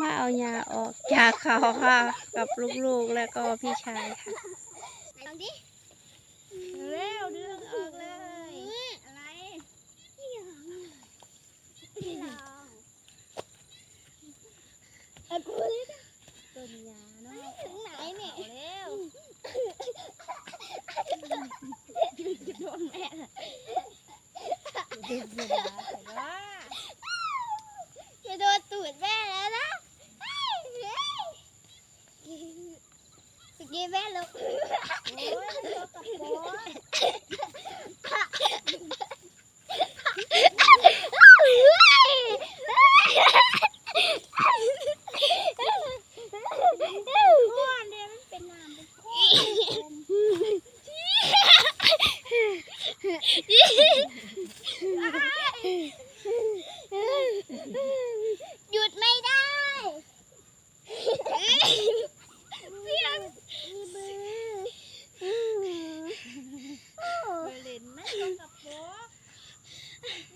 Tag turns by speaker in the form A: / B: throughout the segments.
A: มาเอายาออกจากเขาค่ะ กับลูกๆแล้วก็พี่ชายค่ะ
B: ลองดิ
A: เร็วดึงออกเลย
B: อะไรไม่ลองเอากูเลยนะ
A: ต้นยาเนาะ
B: ถึงไหนเนี่ย
A: เร็ว
B: จะโดนแม่
A: ดึงยาแต่ว่า
B: จะโดนตูดแม่แล้วนะเฮ้ยเฮ้ย เมื่อกี้แม่ลง
A: โอ้ยตัวกับโป๊ะ
B: ก้อนเนี่ยมันเป็นน้ำเป็นก้อนหยุดไม่ได้เพียงมีมือ
A: ไปเล่นนะตัวกับโป๊ะ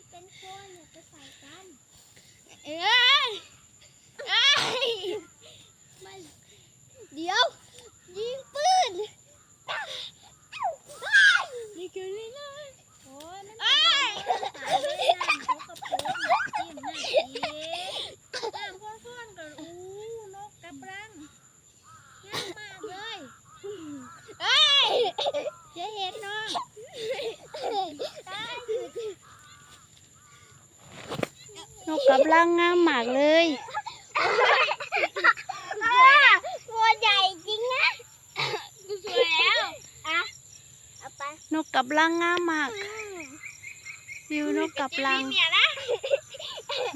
B: เป็นก้อนเนี่ยจะใส่กันเอ้ยเอ้ยไม่เดี๋ยว ยิงปืน
A: นี่คือนี่เลยโอ้ยมัน
B: เอ้ย
A: หาเลยน้ำตัวกับโป๊ะจิ้มน้ำอีกน้ำข้นๆกับอู้นกกับรังงามมากเลย
B: เอ้ย
A: จะเห็นน้อง นกกับรังงามมากเลย
B: ตัวใหญ่จริงนะกูสวยแล้วอะเอาไป
A: นกกับรังงามมากวิวนกกับรัง
B: เมียนะ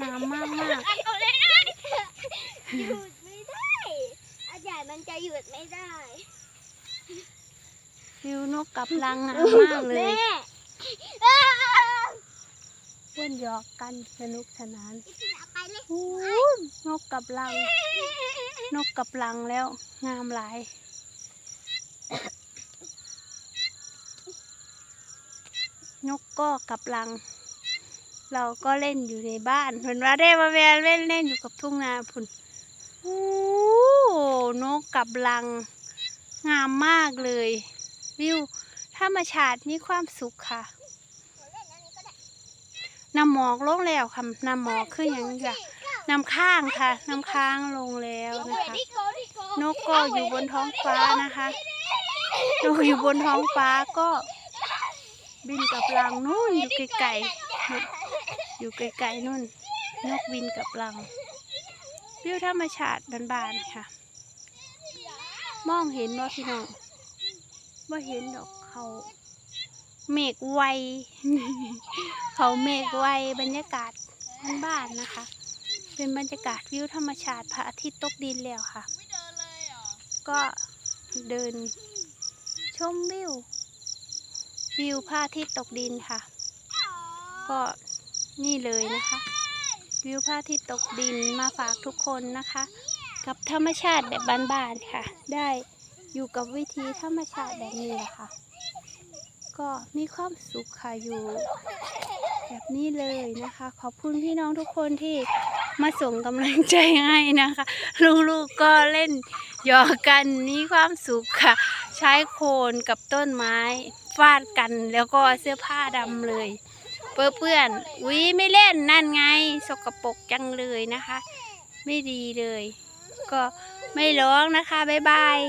A: งามมากมาก
B: เอาเลยนะหยุดไม่ได้อาจารย์มันจะหยุดไม่ได้
A: วิวนกกับรังงามมากเลย
B: แม่อ้าว
A: เพื่อนหยอกกันสนุกสนาน
B: เอาไปเลย
A: อู้นกกับรัง นกกับรังแล้ว งามหลายนกก็กับรัง เราก็เล่นอยู่ในบ้านเห็นว่าได้มาแวนเล่นเล่นอยู่กับทุ่งนาพุ่นอู้นกกับรัง งามมากเลย วิวธรรมชาติมีความสุขค่ะ น้ำหมอกลงแล้วค่ะน้ำหมอกขึ้นอย่างนี้ค่ะน้ำข้างค่ะน้ำค้างลงแล้วนะคะนกก็อยู่บนท้องฟ้านะคะนกอยู่บนท้องฟ้าก็บินกับรังนู่นอยู่ไกลๆอยู่ไกลๆนู่น นกบินกับรังวิวธรรมชาติบานๆค่ะ มองเห็นว่าพี่น้องว่าเห็นดอกเขา เมฆไว เขาเมฆไวบรรยากาศบ้านๆนะคะ เป็นบรรยากาศวิวธรรมชาติพระอาทิตย์ตกดินแล้วค่ะ ก็เดินชมวิว วิวพระอาทิตย์ตกดินค่ะ ก็นี่เลยนะคะ วิวพระอาทิตย์ตกดินมาฝากทุกคนนะคะ กับธรรมชาติแบบบ้านๆค่ะ ได้อยู่กับวิธีธรรมชาติแบบนี้แหละค่ะ ก็มีความสุขค่ะอยู่ แบบนี้เลยนะคะ ขอบคุณพี่น้องทุกคนที่มาส่งกำลังใจให้นะคะ ลูกๆก็เล่นหยอกกันมีความสุขค่ะ ใช้โคนกับต้นไม้ฟาดกันแล้วก็เสื้อผ้าดำเลยเปื้อนๆอุ้ยไม่เล่นนั่นไง สกปรกจังเลยนะคะ ไม่ดีเลย ก็ไม่ร้องนะคะ บ๊ายบาย